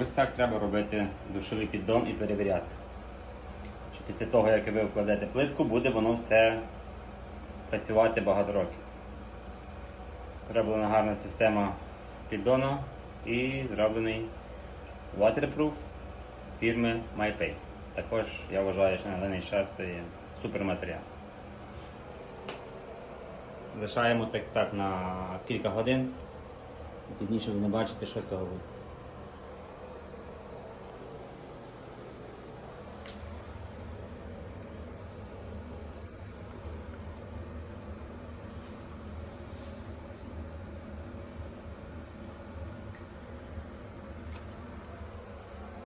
Ось так треба робити душовий піддон і перевіряти. Що після того, як ви вкладете плитку, буде воно все працювати багато років. Зроблена гарна система піддону і зроблений waterproof фірми MyPay. Також я вважаю, що на даний час це є суперматеріал. Лишаємо так, так на кілька годин. Пізніше ви не бачите, що з того буде.